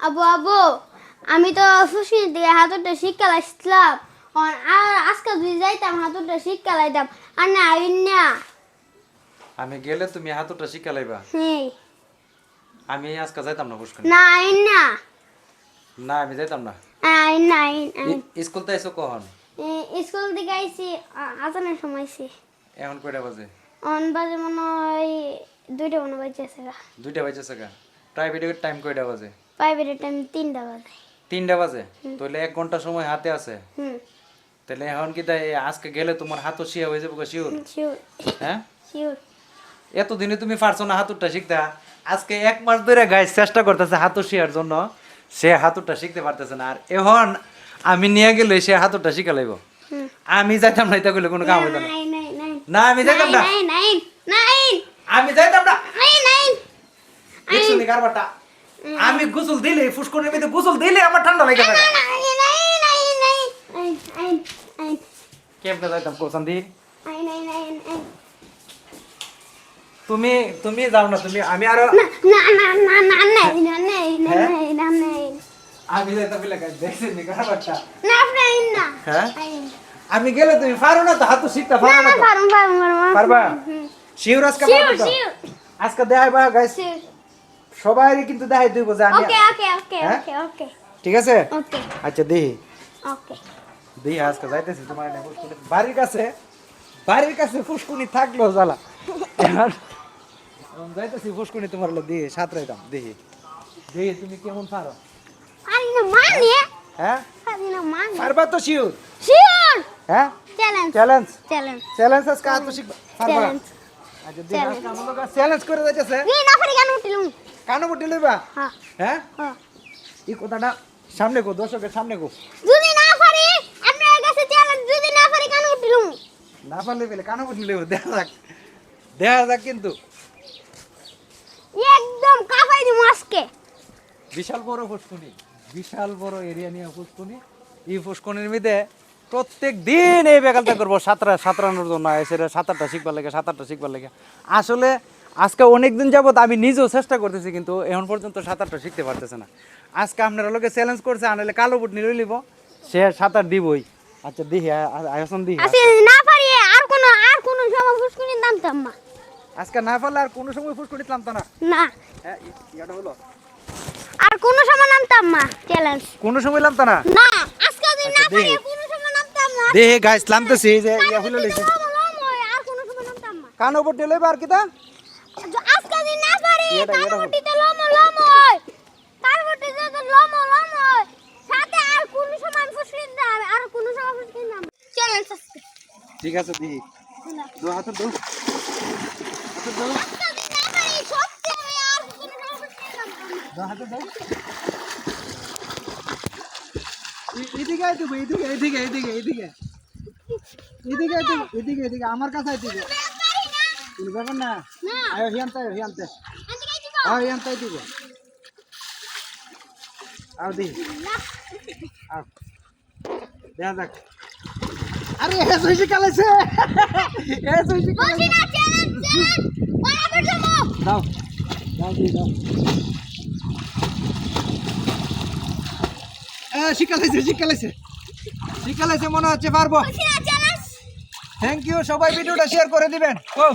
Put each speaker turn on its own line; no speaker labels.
আবু আবু আমি তো সুশীল দিয়ে হাতুরটা শিক্ষা লাইছিলাম। আর আজকে যদি যাইতাম হাতুরটা শিক্ষা লাইতাম। আর না আইন না।
আমি গেলে তুমি হাতুটা শিক্ষা লাইবা?
হ্যাঁ
আমি আজকে যাইতাম না পুষ্কর
না আইন না।
না আমি যাইতাম না।
আইন না আইন
স্কুল তো এসো কখন?
স্কুল থেকে আইসি আ- আজানের সময় আইসি
এখন কয়টা বাজে?
অন বাজে মনে হয় দুইটা মনে বাজেছে
দুইটা বাজে সাকা প্রাইভেটের টাইম কয়টা বাজে?
প্রাইভেটের টাইম তিনটা বাজে।
তিনটা বাজে? তাহলে এক ঘণ্টা সময় হাতে আছে?
হুম।
তাহলে এখন কি তাই আজকে গেলে তোমার হাতও শিয়া হয়ে যাবে শিওর? হ্যাঁ?
শিওর।
এতদিনে তুমি পারছ না হাতুরটা শিখতে আজকে এক মাস ধরে গায়ে চেষ্টা করতেছে হাতুর শিয়ার জন্য সে হাতুরটা শিখতে পারতেছে না। আর এখন আমি নিয়ে গেলে সে হাতুরটা শিখা লাইব। আমি যাইতাম না এটা কোনো কাম হইতো না। না আমি যাইতাম না। আমি যাইতাম না।
নাই নাই।
দেখছ নি কারবারটা? আমি গোসল দিলে ফুসকুনের মধ্যে গোসল দিলে আমার ঠান্ডা লাগে না
আইন
কেমনে যাইতাম কোসান দি
আইন আইন আইন আইন
তুমি তুমি যাও না তুমি আমি আরও
না না না না না নাই না
হ্যাঁ?
নাই না
আমি যাইতাম বলে দেখছি নি কারবারটা
না আপনি না
হ্যাঁ আমি গেলে তুমি পারো না তো হাতু শিখতে পারো না
না
পারবা শিওর আজকে আজকে দেখাই বা গাইস
শিওর
সবাই কিন্তু দেখাই দিব যে আমি
ওকে ওকে ওকে
হ্যাঁ?
ওকে ওকে।
ঠিক আছে?
ওকে।
আচ্ছা দেখি।
ওকে।
দেখি আজকে যাইতেছি তোমার ফুসকুনি। বাড়ির কাছে বাড়ির কাছে ফুসকুনি থাকল জ্বালা। যাইতেছি ফুসকুনি তোমার হলো দিয়ে সাঁতরাইতাম দেখি। দেখি তুমি কেমন পারো?
পারি না মানে?
হ্যাঁ?
পারি না মানে?
পারবা তো শিওর?
শিওর?
হ্যাঁ?
চ্যালেঞ্জ
চ্যালেঞ্জ
চ্যালেঞ্জ
চ্যালেঞ্জ আজকে আত্ম শিখবা পারবা?
চ্যালেঞ্জ
আচ্ছা দেখি আজকে লোক চ্যালেঞ্জ করে যাইতেছে।
না পারি কেন উঠিলুম।
কানো বুটি লইবা?
হ্যাঁ?
হ্যাঁ এই কথাটা সামনে গো দর্শকের সামনে গো
যদি না পারি আপনার কাছে চ্যালেঞ্জ যদি না পারি কেন উঠিলুম
না পারলে পেলে কানো বুটি লইব দেখা যাক। দেখা যাক কিন্তু।
একদম কাপাই দিমু আজকে।
বিশাল বড় ফুসকুনি বিশাল বড় এরিয়া নিয়ে ফুসকুনি। এই ফুসকুনির মধ্যে প্রত্যেক দিন এই বেকালটা করব সাঁতরা সাঁতরানোর জন্য এসে সাঁতারটা শিখবার লাগে সাঁতারটা শিখবার লাগে। আসলে আজকে অনেক দিন যাবত আমি নিজেও চেষ্টা করতেছি কিন্তু এখন পর্যন্ত সাঁতারটা শিখতে পারতেছে না। আজকে আপনারা লোকে চ্যালেঞ্জ করছে আনলে কালো বুট নিয়ে লিব সে সাঁতার দিবই। আচ্ছা দিহি আ- দিহি।
আজকে না পারি আর কোন আর কোন সময় ফুসকুনি নামতাম না
আজকে না পারলে আর কোনো সময় ফুসকুনি নামতো না।
না।
হ্যাঁ ই- হলো।
আর কোন সময় নামতাম না চ্যালেঞ্জ
কোনো সময় নামতো না?
না আজকে যদি না
আচ্ছা,
পারি কোন সময় নামতাম না
দেহে গাছ নামতেছি যে ইয়া হলো লিখে।
হয়, কোন নামতাম
বুট লইবা আর
য- আজকে যদি না পারি
এটা- এটা
তার বটিতে লম লম হয়। তার বটিতে তো লম লম হয় সাথে আর কোন সময় আমি ফুসকুনি দাম আর কোন সময় ফুসকুনি দাম চ্যালেঞ্জ
ঠিক আছে দু হাতে দু। হাতে দু। হাতে দু। এদিকে এদিকে এদিকে এদিকে এদিকে। এদিকে এদিকে এদিকে। আমার কাছে আয়
পারি না?
আয় হিয়ান্তে আয় হিয়ান্তে
দিব
আয় হিয়ান্তে আয় আও দিহি আও। দেখা যাক। আরে হে সইছি কালাইছে হে সইছি
বলছি
কালাইছে
না চ্যালেঞ্জ চ্যালেঞ্জ। বরাবর যাব।
দাও। দাও দিহি দাও। এ শিকালাইছে শিকালাইছে শিকালাইছে মনে হচ্ছে পারব। থ্যাংক ইউ সবাই ভিডিওটা শেয়ার করে দিবেন। ও।